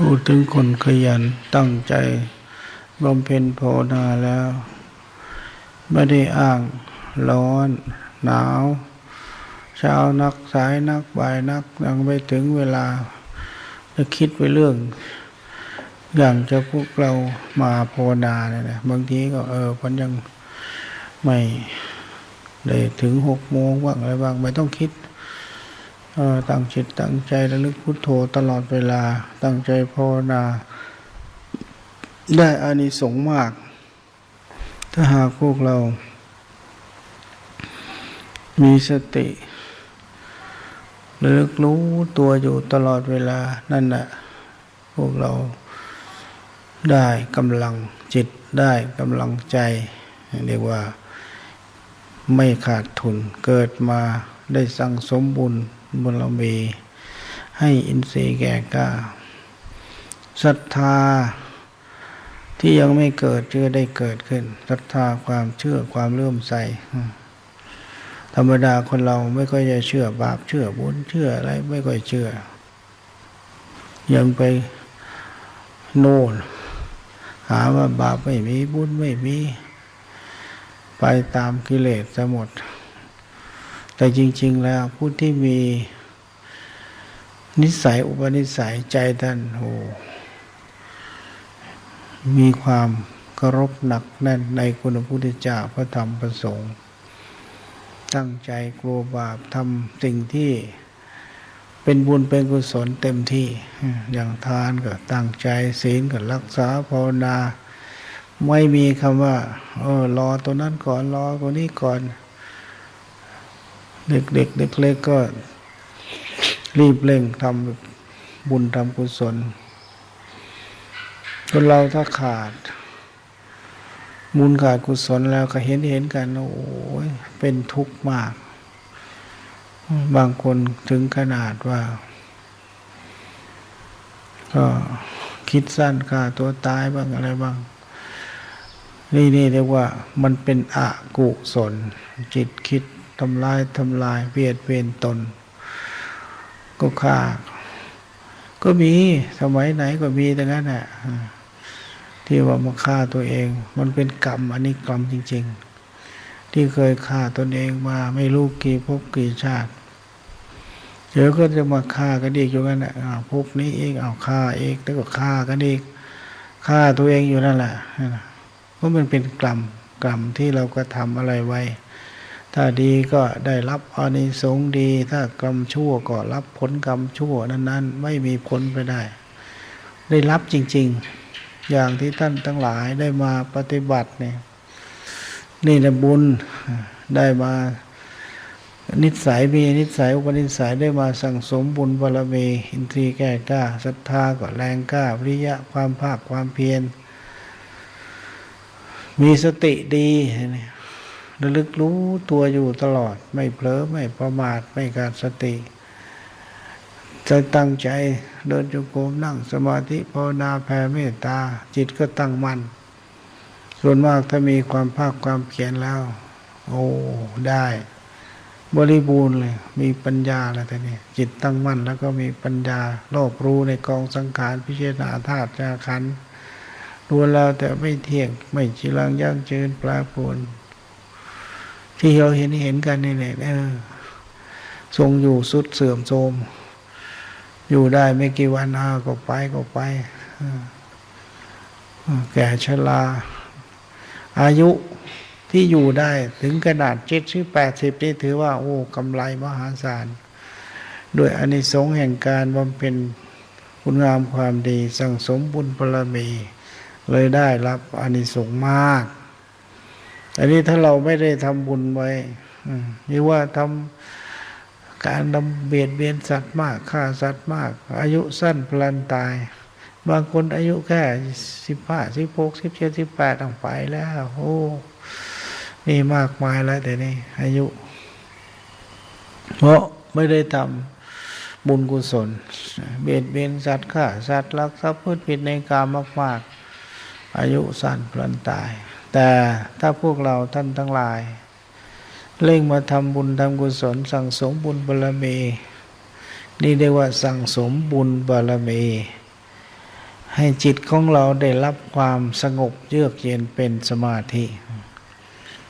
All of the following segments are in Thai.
พูดถึงคนขยันตั้งใจบำเพ็ญภาวนาแล้ว ไม่ได้อ้างร้อน หนาว เช้านักสายนักบ่ายนักยังไม่ถึงเวลาจะคิดไปเรื่อง อย่างจะพวกเรามาภาวนาเนี่ยนะบางทีก็เออมันยังไม่ได้ถึงหกโมงบ้างอะไรบ้างไม่ต้องคิด ตั้งจิตตั้งใจระลึกพุทโธตลอดเวลา ตั้งใจภาวนา ได้อานิสงส์มาก ถ้าหากพวกเรา มีสติระลึกรู้ตัวอยู่ตลอดเวลานั่นแหละพวกเราได้กำลังจิตได้กำลังใจ เรียกว่าไม่ขาดทุนเกิดมาได้สั่งสมบุญ บุญเรามีให้อินทรีย์แก่กล้าศรัทธาที่ยังไม่เกิดจะได้เกิดขึ้นศรัทธาความเชื่อความเลื่อมใสธรรมดาคนเราไม่ค่อยจะเชื่อบาปเชื่อบุญเชื่ออะไรไม่ค่อยเชื่อ ยังไปโน่นหาว่าบาปไม่มีบุญไม่มี ไปตามกิเลสจะหมด แต่จริง ๆ แล้วผู้ที่มีนิสัยอุปนิสัยใจท่านโอมีความเคารพหนักแน่นในคุณพุทธเจ้าพระธรรมพระสงฆ์ตั้งใจกลัวบาปทำสิ่งที่เป็นบุญเป็นกุศลเต็มที่อย่างทานก็ตั้งใจศีลก็รักษาภาวนา ไม่มีคำว่าเออรอตัวนั้นก่อนรอตัวนี้ก่อน เด็กๆเด็กเล็กก็รีบเร่งทำบุญทำกุศลคนเราถ้าขาดบุญขาดกุศลแล้วก็เห็นเห็นกันโอ้ยเป็นทุกข์มาก บางคนถึงขนาดว่า ก็คิดสั้นฆ่าตัวตายบ้างอะไรบ้าง นี่นี่เรียกว่ามันเป็นอกุศลจิตคิด ทำลายทำลายเบียดเบียนตน ก็ฆ่า ก็มีสมัยไหนก็มีแต่นั้นแหละที่ว่ามาฆ่าตัวเอง มันเป็นกรรมอันนี้กรรมจริง ๆ ที่เคยฆ่าตนเองมาไม่รู้กี่ภพกี่ชาติเดี๋ยวก็จะมาฆ่ากันอีกอยู่นั่นแหละภพนี้เองเอาฆ่าเองแล้วก็ฆ่ากันอีกฆ่าตัวเองอยู่นั่นแหละเพราะมันเป็นกรรมกรรมที่เราก็ทำอะไรไว้ ถ้าดีก็ได้รับอานิสงส์ดี ถ้ากรรมชั่วก็รับผลกรรมชั่วนั้น ๆ ไม่มีผลไปได้ ได้รับจริง ๆ อย่างที่ท่านทั้งหลายได้มาปฏิบัติเนี่ยนี่นะบุญได้มานิสัยมีนิสัยอุปนิสัยได้มาสั่งสมบุญบารมีอินทรีย์แก่กล้าศรัทธาก็แรงกล้าวิริยะความภาคความเพียรมีสติดีเนี่ย ระลึกรู้ตัวอยู่ตลอด ไม่เผลอไม่ประมาทไม่ขาดสติจะตั้งใจเดินจงกรมนั่งสมาธิภาวนาแผ่เมตตา จิตก็ตั้งมัน่นส่วนมากถ้ามีความภาคความเพียรแล้ว โอ้ได้ บริบูรณ์เลย มีปัญญาแล้วแต่นี่จิตตั้งมั่นแล้วก็มีปัญญารอบรู้ในกองสังขารพิจารณาธาตุาขันธ์ดูแล้วแต่ไม่เที่ยงไม่จีรังยั่งยืนปลาปน ที่เราเห็นเห็นกันนี่แหละเออทรงอยู่สุดเสื่อมโทรมอยู่ได้ไม่กี่วันอาก็ไปก็ไปแก่ชราอายุที่อยู่ได้ถึงขนาดเจ็ดสิบแปดสิบนี่ถือว่า โอ้กำไรมหาศาลด้วยอานิสงส์แห่งการบำเพ็ญคุณงามความดี สั่งสมบุญบารมี เลยได้รับอานิสงส์มาก อันนี้ถ้าเราไม่ได้ทำบุญไว้นี่ว่าทำการดำเบียดเบียนสัตว์มากฆ่าสัตว์มาก อายุสั้นพลันตาย บางคนอายุแค่สิบห้าสิบหกสิบเจ็ดสิบแปดต้องไปแล้ว โอ้ นี่มากมายแล้วแต่นี่อายุ เพราะไม่ได้ทำบุญกุศล เบียดเบียนสัตว์ฆ่าสัตว์ลักทรัพย์พูดผิดในกามมาก ๆ อายุสั้นพลันตาย แต่ถ้าพวกเราท่านทั้งหลาย เร่งมาทำบุญทำกุศล สั่งสมบุญบารมี นี่เรียกว่าสั่งสมบุญบารมี ให้จิตของเราได้รับความสงบเยือกเย็นเป็นสมาธิ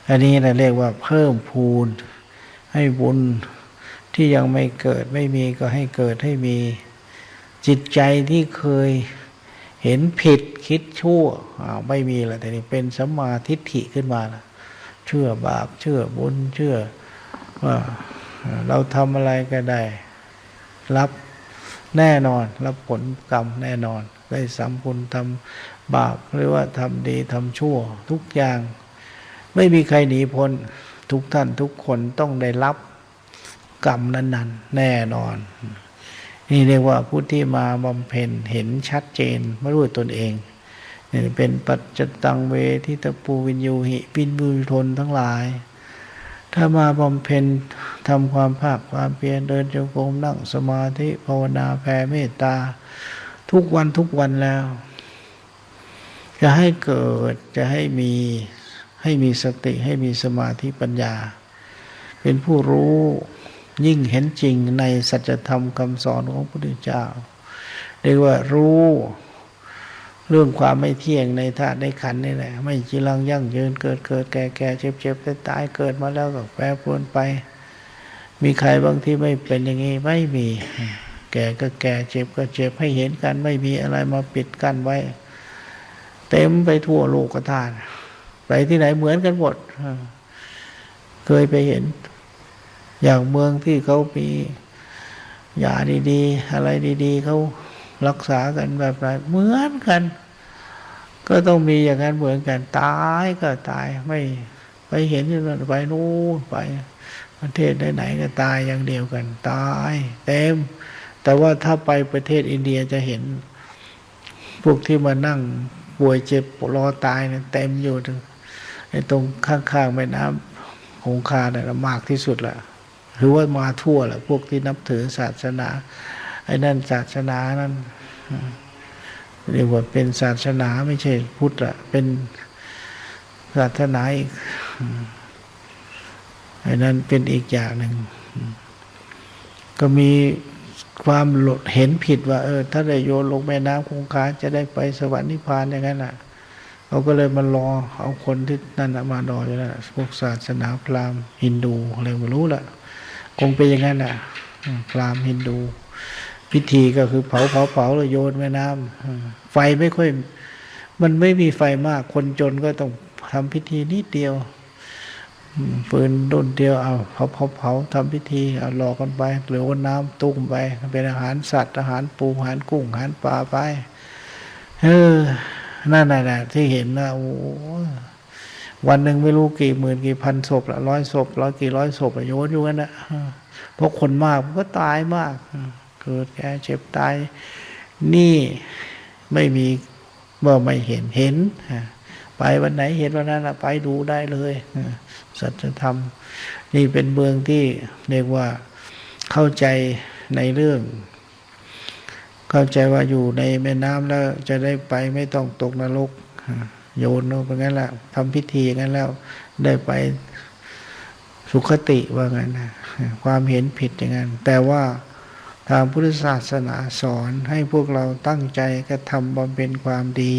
อันนี้เราเรียกว่าเพิ่มพูนให้บุญที่ยังไม่เกิดไม่มีก็ให้เกิดให้มี จิตใจที่เคย เห็นผิดคิดชั่วไม่มีแล้วแต่นี่เป็นสัมมาทิฏฐิขึ้นมาแล้วเชื่อบาปเชื่อบุญเชื่อว่าเราทำอะไรก็ได้ รับแน่นอน รับผลกรรมแน่นอน ได้สัมพุญทำบาปหรือว่าทำดีทำชั่ว ทุกอย่าง ไม่มีใครหนีพ้นทุกท่านทุกคนต้องได้รับกรรมนั้น ๆ แน่นอน นี่เรียกว่าผู้ที่มาบำเพ็ญเห็นชัดเจนไม่รู้ตนเองนี่เป็นปัจจตังเวทิตปูวินยูหิปินบุญทนทั้งหลาย ถ้ามาบำเพ็ญทำความภาคความเพียรเดินจงกรมนั่งสมาธิภาวนาแผ่เมตตา ทุกวันทุกวันแล้ว จะให้เกิดจะให้มีให้มีสติให้มีสมาธิปัญญา เป็นผู้รู้ ยิ่งเห็นจริงในสัจธรรมคำสอนของพระพุทธเจ้าเรียกว่ารู้เรื่องความไม่เที่ยงในธาตุในขันนี่แหละ ไม่จีรังยั่งยืนเกิดเกิดแก่แก่เจ็บเจ็บตายตายเกิดมาแล้วก็แปรปรวนไป มีใครบางที่ไม่เป็นอย่างนี้ไม่มี แก่ก็แก่เจ็บก็เจ็บให้เห็นกัน ไม่มีอะไรมาปิดกั้นไว้ เต็มไปทั่วโลกธาตุไปที่ไหนเหมือนกันหมดเคยไปเห็น อย่างเมืองที่เขามียาดีๆ อะไรดีๆ เขารักษากันแบบไหนเหมือนกัน ก็ต้องมีอย่างนั้นเหมือนกันตายก็ตายไม่ไปเห็นอยู่นั่นไปนู่นไป ประเทศไหนๆก็ตายอย่างเดียวกัน ตายเต็ม แต่ว่าถ้าไปประเทศอินเดียจะเห็น พวกที่มานั่งป่วยเจ็บรอตายเนี่ยเต็มอยู่ถึงไอ้ตรงข้างๆแม่น้ำคงคาเนี่ยมากที่สุดละ หรือว่ามาทั่วแหละพวกที่นับถือศาสนา ไอ้นั่นศาสนานั้นเรียกว่าเป็นศาสนาไม่ใช่พุทธอะเป็นศาสนาอีกไอ้นั้นเป็นอีกอย่างหนึ่งก็มีความหลดเห็นผิดว่า เออ ถ้าได้โยนลงแม่น้ำคงคาจะได้ไปสวรรค์นิพพานอย่างนั้นอะเขาก็เลยมารอเอาคนที่นั่นมารออยู่นั่นพวกศาสนาพราหมณ์ฮินดูอะไรไม่รู้ละ คงเป็นอย่างนั้นอะพราหมณ์ฮินดู พิธีก็คือเผาเผาเผาแล้วโยนแม่น้ำไฟไม่ค่อย มันไม่มีไฟมาก คนจนก็ต้องทำพิธีนิดเดียวปืนดุนเดียวเอาเผาเผาเผาทำพิธีเอาหลอกกันไปหรือว่าน้ำตุ้มไป เป็นอาหารสัตว์อาหารปูอาหารกุ้งอาหารปลาไปเออนั่นแหละที่เห็นนะโอ้ วันหนึ่งไม่รู้กี่หมื่นกี่พันศพละร้อยศพร้อยกี่ร้อยศพโยนอยู่กันนะเพราะคนมากก็ตายมาก เกิดแก่เจ็บตาย นี่ไม่มีเมื่อไม่เห็นเห็นไปวันไหนเห็นวันนั้นไปดูได้เลยสัจธรรม นี่เป็นเมืองที่เรียกว่าเข้าใจในเรื่อง เข้าใจว่าอยู่ในแม่น้ำแล้วจะได้ไปไม่ต้องตกนรก โยนลงไปงั้นแหละทำพิธีงั้นแล้ว ได้ไปสุขติว่างั้นนะความเห็นผิดอย่างนั้น แต่ว่าทางพุทธศาสนาสอนให้พวกเราตั้งใจกระทำบำเพ็ญความดี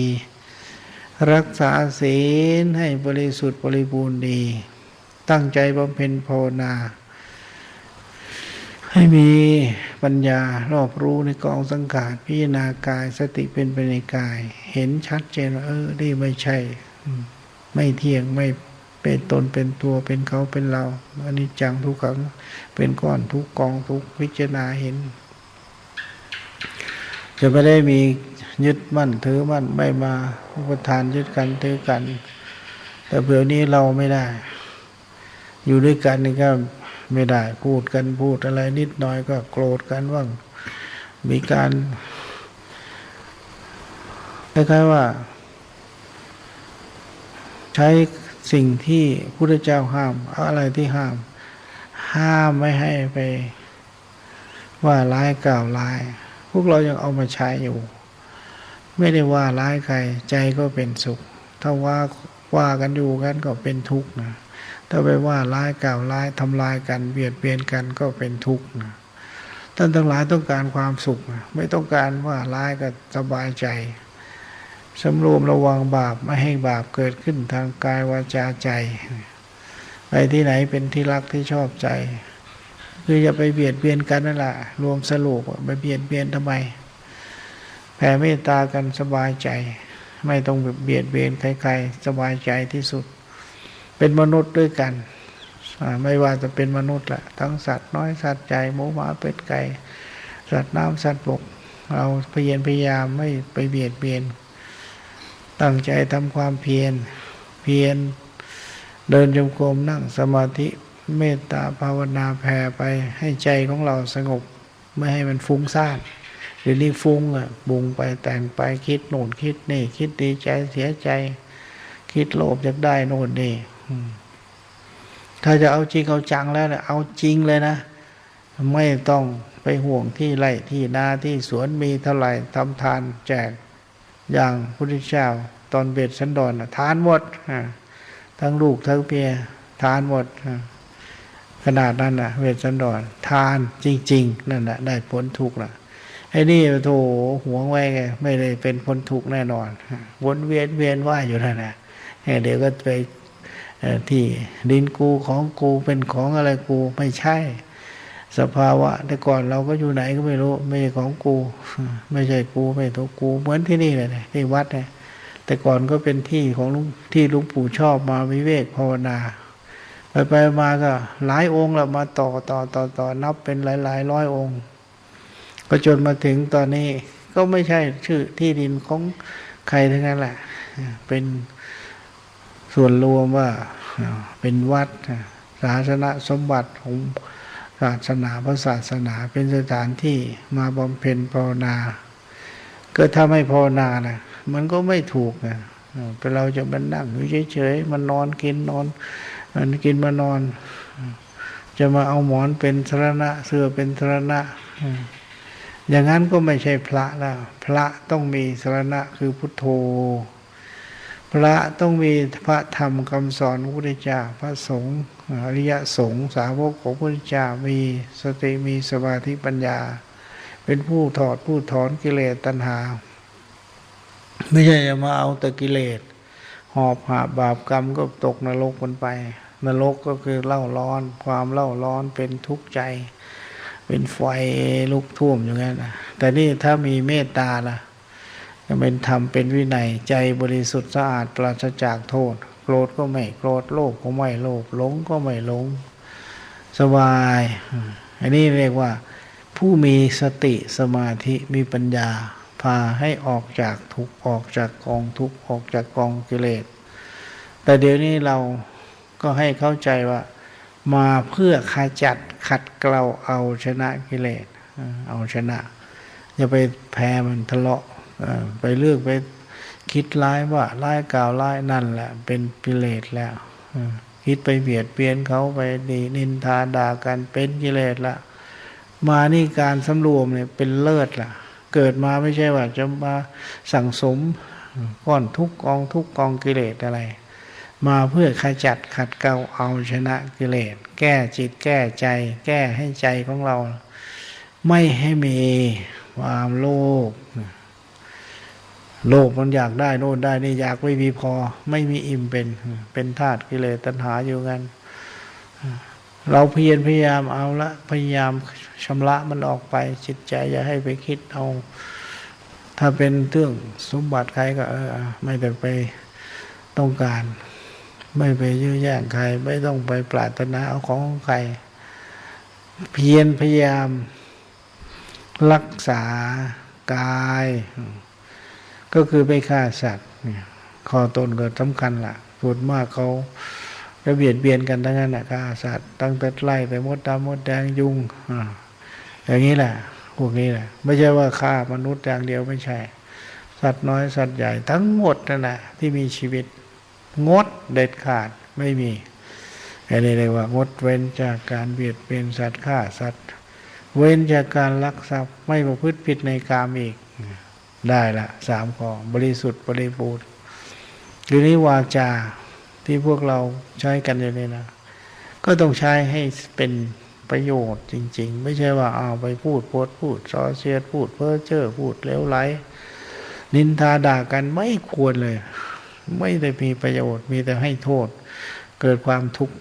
รักษาศีลให้บริสุทธิ์บริบูรณ์ดี ตั้งใจบำเพ็ญภาวนา ให้มีปัญญารอบรู้ในกองสังขารพิจารณากายสติเป็นไปในกาย เห็นชัดเจนว่าเออนี่ไม่ใช่ ไม่เที่ยงไม่เป็นตนเป็นตัวเป็นเขาเป็นเราอันนี้จังทุกขังเป็นก้อนทุกกองทุกพิจารณาเห็น จะไม่ได้มียึดมั่นถือมั่นไม่มาอุปทานยึดกันถือกัน แต่เผื่อนี้เราไม่ได้ อยู่ด้วยกันนี่ก็ ไม่ได้พูดกันพูดอะไรนิดหน่อยก็โกรธกันว่างมีการคล้ายๆว่า ใช้สิ่งที่พุทธเจ้าห้ามอะไรที่ห้าม ห้ามไม่ให้ไปว่าร้ายกล่าวร้าย พวกเรายังเอามาใช้อยู่ ไม่ได้ว่าร้ายใครใจก็เป็นสุข ถ้าว่าว่ากันอยู่กันก็เป็นทุกข์นะ ถ้าไปว่าร้ายกล่าวร้ายทำลายกันเบียดเบียนกันก็เป็นทุกข์นะท่านทั้งหลายต้องการความสุข ไม่ต้องการว่าร้ายก็สบายใจสำรวมระวังบาปไม่ให้บาปเกิดขึ้นทางกายวาจาใจ ไปที่ไหนเป็นที่รักที่ชอบใจ คืออย่าไปเบียดเบียนกันนั่นแหละรวมสรุปไปเบียดเบียนทำไม แผ่เมตตากันสบายใจ ไม่ต้องเบียดเบียนใครๆสบายใจที่สุด เป็นมนุษย์ด้วยกัน ไม่ว่าจะเป็นมนุษย์แหละทั้งสัตว์น้อยสัตว์ใหญ่หมูหมาเป็ดไก่สัตว์น้ำสัตว์บก เราพยายามพยายามไม่ไปเบียดเบียน ตั้งใจทำความเพียรเพียรเดินจงกรมนั่งสมาธิเมตตาภาวนาแผ่ไปให้ใจของเราสงบ ไม่ให้มันฟุ้งซ่านเดี๋ยวนี้ฟุ้งอะบุงไปแต่งไปคิดโน่นคิดนี่ คิดดีใจเสียใจ คิดโลภอยากได้โน่นนี่ ถ้าจะเอาจริงเอาจังแล้วเนี่ยเอาจริงเลยนะ ไม่ต้องไปห่วงที่ไร่ที่นาที่สวนมีเท่าไหร่ทำทานแจกอย่างพุทธเจ้าตอนเบ็ดสันดอนทานหมดทั้งลูกทั้งเมียทานหมดขนาดนั้นนะเวทสันดอนทานจริง ๆ นั่นแหละได้ผลถูกน่ะไอ้นี่โถหวงไว้ไงไม่ได้เป็นคนถูกแน่นอนวนเวียนเวียนว่ายอยู่นั่นแหละเดี๋ยวก็ไป ที่ดินกูของกูเป็นของอะไรกูไม่ใช่ สภาวะ แต่ก่อนเราก็อยู่ไหนก็ไม่รู้ ไม่ใช่ของกู ไม่ใช่กูไม่ถูกกูเหมือนที่นี่เลยที่วัดเนี่ยแต่ก่อนก็เป็นที่ของลุงที่ลุงปู่ชอบมาวิเวกภาวนา ไปไปมาก็หลายองค์แล้วมาต่อต่อต่อต่อนับเป็นหลายหลายร้อยองค์ ก็จนมาถึงตอนนี้ก็ไม่ใช่ชื่อที่ดินของใครทั้งนั้นแหละเป็น ส่วนรวมว่าเป็นวัดศาสนาสมบัติของศาสนาพระศาสนาเป็นสถานที่มาบำเพ็ญภาวนาก็ถ้าไม่ภาวนานะมันก็ไม่ถูกนะเป็นเราจะมานั่งอยู่เฉยๆมันนอนกินนอน มันกินมานอน จะมาเอาหมอนเป็นสรณะ เสื้อเป็นสรณะ อย่างนั้นก็ไม่ใช่พระแล้ว พระต้องมีสรณะคือพุทโธ พระต้องมีพระธรรมคำสอนพระพุทธเจ้าพระสงฆ์อริยสงฆ์สาวกของพระพุทธเจ้ามีสติมีสมาธิปัญญา เป็นผู้ถอดผู้ถอนกิเลสตัณหา ไม่ใช่จะมาเอาแต่กิเลสหอบหาบาปกรรมก็ตกนรกมันไป นรกก็คือเล่าร้อน ความเล่าร้อนเป็นทุกข์ใจ เป็นไฟลุกท่วมอย่างนั้นะแต่นี่ถ้ามีเมตตาล่ะจะ เป็นธรรมเป็นวินัยใจบริสุทธิ์สะอาดปราศจากโทษ โกรธก็ไม่โกรธโลภก็ไม่โลภหลงก็ไม่หลง สบาย อันนี้เรียกว่า ผู้มีสติสมาธิมีปัญญา พาให้ออกจากทุกออกจากกองทุกออกจากกองกิเลส แต่เดี๋ยวนี้เราก็ให้เข้าใจว่า มาเพื่อขจัดขัดเกลาเอาชนะกิเลสเอาชนะอย่าไปแพ้มันทะเลาะ ไปเลือกไปคิดร้ายว่าร้ายกล่าวร้ายนั่นแหละ เป็นกิเลสแล้วคิดไปเบียดเบียนเขาไปดีนินทาด่ากันเป็นกิเลสละ มานี่การสำรวมเนี่ยเป็นเลิศล่ะ เกิดมาไม่ใช่ว่าจะมาสั่งสมก้อนทุกกองทุกกองกิเลสอะไร มาเพื่อขจัดขัดเกลาเอาชนะกิเลส แก้จิตแก้ใจ แก้ให้ใจของเรา ไม่ให้มีความโลภ โลภมันอยากได้โน่นได้นี่อยากไม่มีพอ ไม่มีอิ่มเป็น เป็นธาตุกิเลสตัณหาอยู่กัน เราเพียรพยายามเอาละพยายามชำระมันออกไปจิตใจอย่าให้ไปคิดเอา ถ้าเป็นเรื่องสมบัติใครก็เออไม่ได้ไปต้องการ ไม่ไปยื้อแย่งใคร ไม่ต้องไปปรารถนาเอาของของใคร เพียรพยายามรักษากาย ก็คือไม่ฆ่าสัตว์เนี่ยข้อต้นก็สำคัญละ่ะส่วนมากเขาจะเบียดเบียนกันทั้งนั้นนะฆ่าสัตว์ตั้งแต่ไล่แต่มดดำมดแดงยุงออย่างนี้แหละพวกนี้แหละไม่ใช่ว่าฆ่ามนุษย์อย่างเดียวไม่ใช่ สัตว์น้อยสัตว์ใหญ่ทั้งหมดนั่นแหละที่มีชีวิต งดเด็ดขาดไม่มีอันนี้เรียกว่างดเว้นจากการเบียดเบียนสัตว์ฆ่าสัตว์ เว้นจากการลักทรัพย์ไม่ประพฤติผิดในกามอีก ได้ละสามข้อบริสุทธิ์บริบูรณ์หรือนี้วาจาที่พวกเราใช้กันอยู่นี่นะก็ต้องใช้ให้เป็นประโยชน์จริง ๆ ไม่ใช่ว่าเอาไปพูดโพดพูดซอเสียดพูด เพ้อเจ้อพูดเลวไหลนินทาด่ากันไม่ควรเลย ไม่ได้มีประโยชน์ มีแต่ให้โทษ เกิดความทุกข์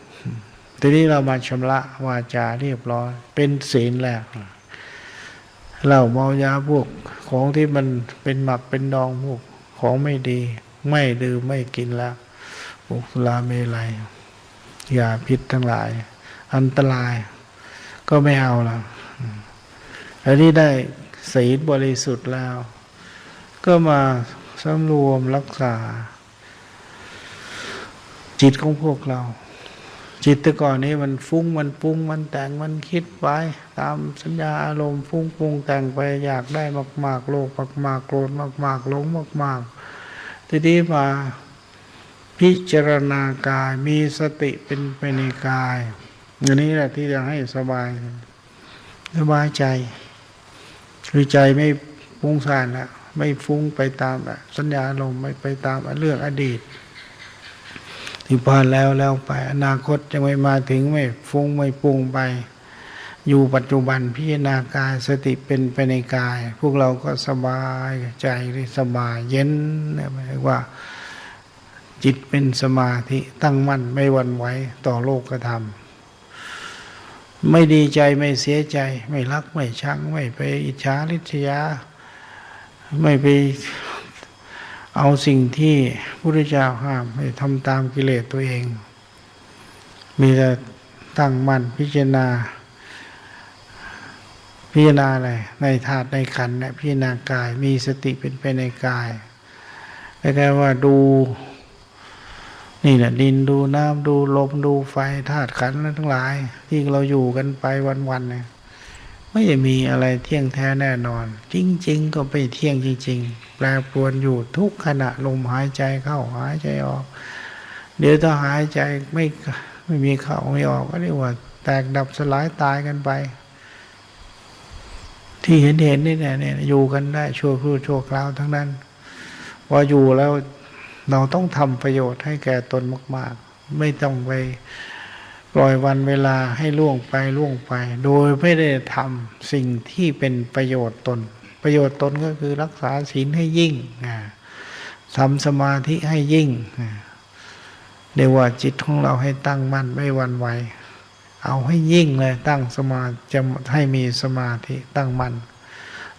ทีนี้เรามาชำระวาจาเรียบร้อย เป็นศีลแล้ว เหล้าเมายาพวกของที่มันเป็นหมักเป็นดองพวกของไม่ดี ไม่ดื่มไม่กินแล้วพวกสุราเมลัยยาพิษทั้งหลาย อันตราย ก็ไม่เอาแล้วอันนี้ได้ศีลบริสุทธิ์แล้ว ก็มาสำรวมรักษา จิตของพวกเรา จิตแต่ก่อนนี้มันฟุ้งมันปรุงมันแต่งมันคิดไป ตามสัญญาอารมณ์ฟุ้งปรุงแต่งไปอยากได้มาก ๆ โลภมากๆโกรธมากๆหลงมาก ๆ ทีนี้มาพิจารณากายมีสติเป็นไปในกายอันนี้แหละที่จะให้สบาย สบายใจคือใจไม่ฟุ้งซ่านแล้วไม่ฟุ้งไปตามสัญญาอารมณ์ไม่ไปตามเรื่องอดีต ที่ผ่านแล้วแล้วไป อนาคตจะไม่มาถึงไม่ฟุ้งไม่ปรุงไป อยู่ปัจจุบันพิจารณากายสติเป็นไปในกาย พวกเราก็สบายใจสบายเย็นเนี่ยหมายว่า จิตเป็นสมาธิตั้งมั่นไม่หวันไหวต่อโลกธรรมไม่ดีใจไม่เสียใจ ไม่รักไม่ชัง ไม่ไปอิจฉาริษยา ไม่ไป เอาสิ่งที่พระพุทธเจ้าห้ามให้ทำตามกิเลสตัวเอง มีแต่ตั้งมั่นพิจารณา พิจารณาอะไรในธาตุในขันธ์เนี่ยพิจารณากายมีสติเป็นไปในกายแค่ว่าดูนี่แหละดินดูน้ำดูลมดูไฟธาตุขันธ์ทั้งหลาย ที่เราอยู่กันไปวันๆเนี่ยไม่มีอะไรเที่ยงแท้แน่นอน จริง ๆ ก็ไม่เที่ยงจริง ๆ แปรปรวนอยู่ทุกขณะลมหายใจเข้าหายใจออก เดี๋ยวถ้าหายใจไม่ไม่มีเข้าไม่ออกก็เรียกว่า แตกดับสลายตายกันไป ที่เห็นเห็นนี่เนี่ยเนี่ยอยู่กันได้ชั่วครู่ชั่วคราวทั้งนั้นพออยู่แล้วเราต้องทำประโยชน์ให้แก่ตนมาก ๆ ไม่ต้องไปปล่อยวันเวลาให้ล่วงไปล่วงไป โดยไม่ได้ทำสิ่งที่เป็นประโยชน์ตน ประโยชน์ตนก็คือรักษาศีลให้ยิ่งทำสมาธิให้ยิ่งเรียกว่าจิตของเราให้ตั้งมั่นไม่วันไหวเอาให้ยิ่งเลยตั้งสมาจะให้มีสมาธิตั้งมั่น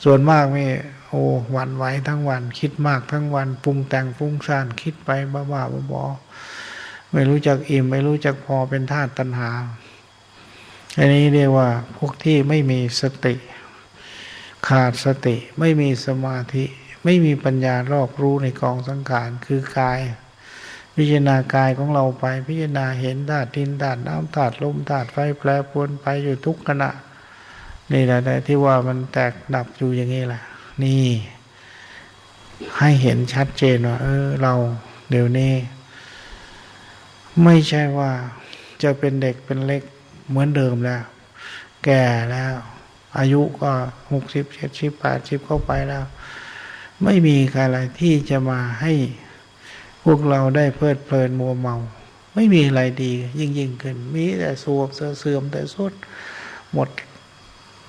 ส่วนมากไม่โอ้วันไหวทั้งวัน คิดมากทั้งวันปรุงแต่งปรุงซ่านคิดไปบ้าๆบอๆไม่รู้จักอิ่ม ไม่รู้จักพอเป็นธาตุตัณหา อันนี้เรียกว่าพวกที่ไม่มีสติ ขาดสติไม่มีสมาธิ ไม่มีปัญญารอบรู้ในกองสังขารคือกาย พิจารณากายของเราไปพิจารณาเห็นธาตุดินธาตุน้ำธาตุลมธาตุไฟแปรปรวนไปอยู่ทุกขณะ นี่แหละที่ว่ามันแตกดับอยู่อย่างนี้แหละนี่ ให้เห็นชัดเจนว่าเออเราเดี๋ยวนี้ ไม่ใช่ว่าจะเป็นเด็กเป็นเล็กเหมือนเดิมแล้ว แก่แล้ว อายุก็หกสิบเจ็ดสิบแปดสิบเข้าไปแล้ว ไม่มีอะไรที่จะมาให้พวกเราได้เพลิดเพลินมัวเมา ไม่มีอะไรดี ยิ่งยิ่งขึ้น มีแต่สวมเสื่อมแต่สุดหมด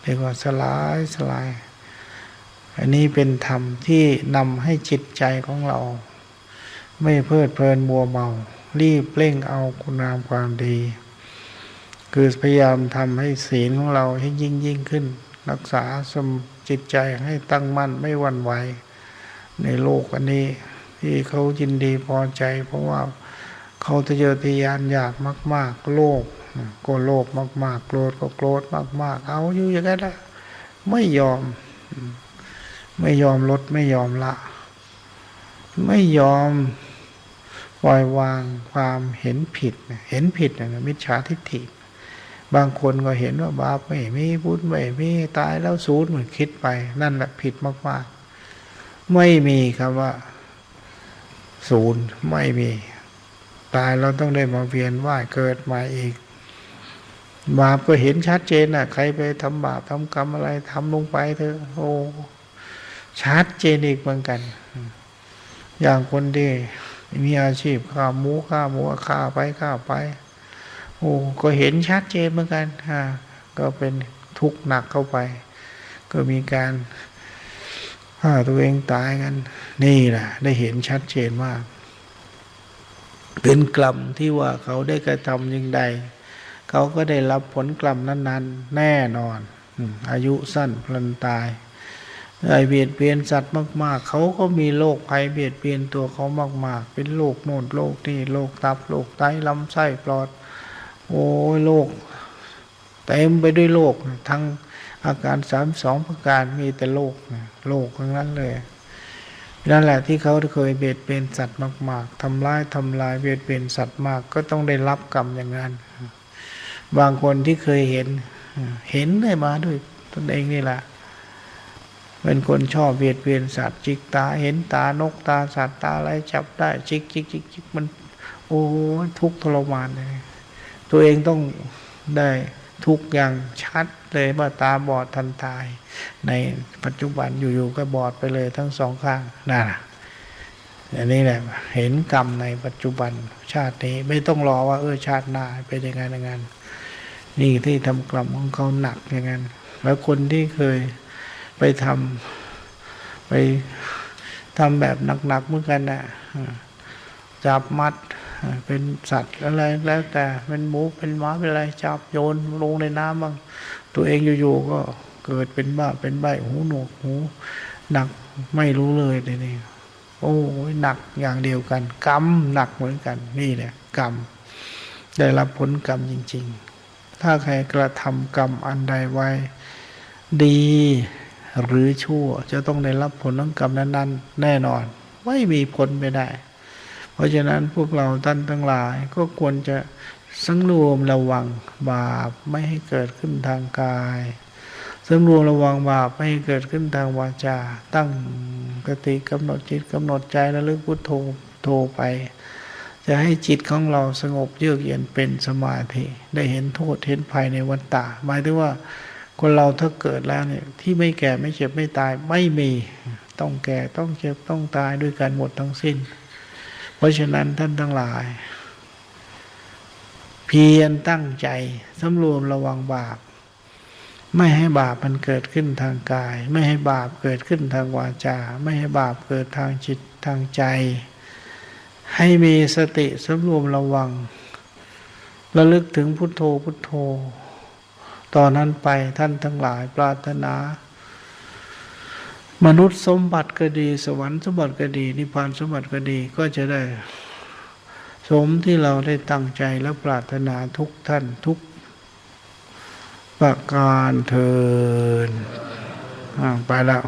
เรียกว่าสลายสลาย อันนี้เป็นธรรมที่นำให้จิตใจของเรา ไม่เพลิดเพลินมัวเมา รีบเร่งเอาคุณงามความดี คือพยายามทำให้ศีลของเราให้ยิ่งยิ่งขึ้น รักษาสมจิตใจให้ตั้งมั่นไม่วันไหวในโลกอันนี้ ที่เขายินดีพอใจ เพราะว่าเขาทะเยอทะยานอยากมาก ๆ โลกก็โลภมาก ๆ โกรธก็โกรธมาก ๆ เอาอยู่อย่างนั้นแหละไม่ยอม ไม่ยอมลดไม่ยอมละ ไม่ยอมปล่อยวางความเห็นผิด เห็นผิดนะมิจฉาทิฏฐิ บางคนก็เห็นว่าบาปไม่มีบุญไม่มีตายแล้วสูญเหมือนคิดไป นั่นแหละผิดมากๆ ไม่มีคำว่า ศูนย์ไม่มี ตายเราต้องได้มาเวียนว่ายเกิดมาอีก บาปก็เห็นชัดเจนอะ ใครไปทำบาปทำกรรมอะไรทำลงไปเถอะโอ้ชัดเจนอีกเหมือนกัน อย่างคนที่มีอาชีพฆ่าหมูฆ่าหมูฆ่าไปฆ่าไป โอ้ก็เห็นชัดเจนเหมือนกันฮะก็เป็นทุกข์หนักเข้าไป ก็มีการฆ่าตัวเองตายกัน นี่แหละได้เห็นชัดเจนมากเป็นกรรมที่ว่าเขาได้กระทำยังใด เขาก็ได้รับผลกรรมนั้น ๆ แน่นอนอืมอายุสั้นพลันตายไอเบียดเบียนสัตว์มาก ๆ เขาก็มีโรคภัยเบียดเบียนตัวเขามาก ๆ เป็นโรคโน่นโรคนี่โรคตับโรคไตลำไส้ปลอด โอ้ยโรคเต็มไปด้วยโรคทั้งอาการสามสองประการมีแต่โรคนะโรคทั้งนั้นเลยนั่นแหละที่เขาเคยเบียดเบียนสัตว์มาก ๆทำร้ายทำลายเบียดเบียนสัตว์มาก ก็ต้องได้รับกรรมอย่างนั้น บางคนที่เคยเห็น เห็นได้มาด้วยตนเองนี่แหละเป็นคนชอบเบียดเบียนสัตว์จิกตาเห็นตานกตาสัตว์ตาอะไรจับได้จิกจิกจิกจิกมัน โอ้ทุกข์ทรมานเลย ตัวเองต้องได้ทุกอย่างชัดเลยว่าตาบอดทันตาย ในปัจจุบันอยู่ๆก็บอดไปเลยทั้งสองข้างนั่นน่ะอันนี้แหละเห็นกรรมในปัจจุบันชาตินี้ไม่ต้องรอว่าเออชาติหน้าเป็นยังไงย่างนั้นนี่ที่ทำกรรมของเขาหนักอย่างนั้นแล้วคนที่เคยไปทำไปทำแบบหนักๆเหมือนกันนะจับมัด เป็นสัตว์อะไรแล้วแต่เป็นหมูเป็นหมาเป็นอะไรจับโยนลงในน้ำบ้างตัวเองอยู่ๆก็เกิดเป็นบ้าเป็นใบหูหนวกหูหนักไม่รู้เลยทีนี้โอ้ยหนักอย่างเดียวกัน กรรมหนักเหมือนกัน นี่แหละกรรมได้รับผลกรรมจริง ๆ ถ้าใครกระทำกรรมอันใดไว้ ดีหรือชั่ว จะต้องได้รับผลของกรรมนั้น ๆ แน่นอน ไม่มีผลไม่ได้ ราะฉะนั้นพวกเราท่านทั้งหลายก็ควรจะสังรวมระวังบาปไม่ให้เกิดขึ้นทางกายสังรวมระวังบาปไม่ให้เกิดขึ้นทางวาจา ตั้งกติกำหนดจิตกำหนดใจระลึกพุทโธโทไป จะให้จิตของเราสงบเยือกเย็นเป็นสมาธิ ได้เห็นโทษเห็นภัยในวันตาหมายถึงว่าคนเราถ้าเกิดแล้วเนี่ยที่ไม่แก่ไม่เจ็บไม่ตายไม่มี ต้องแก่ต้องเจ็บต้องตายด้วยกันหมดทั้งสิ้น เพราะฉะนั้นท่านทั้งหลาย เพียรตั้งใจสำรวมระวังบาป ไม่ให้บาปมันเกิดขึ้นทางกาย ไม่ให้บาปเกิดขึ้นทางวาจา ไม่ให้บาปเกิดทางจิตทางใจ ให้มีสติสำรวมระวัง ระลึกถึงพุทโธพุทโธ ตอนนั้นไปท่านทั้งหลายปรารถนา มนุษย์สมบัติก็ดี สวรรค์สมบัติก็ดี นิพพานสมบัติก็ดีก็จะได้ สมที่เราได้ตั้งใจและปรารถนาทุกท่านทุกประการเทินไปแล้ว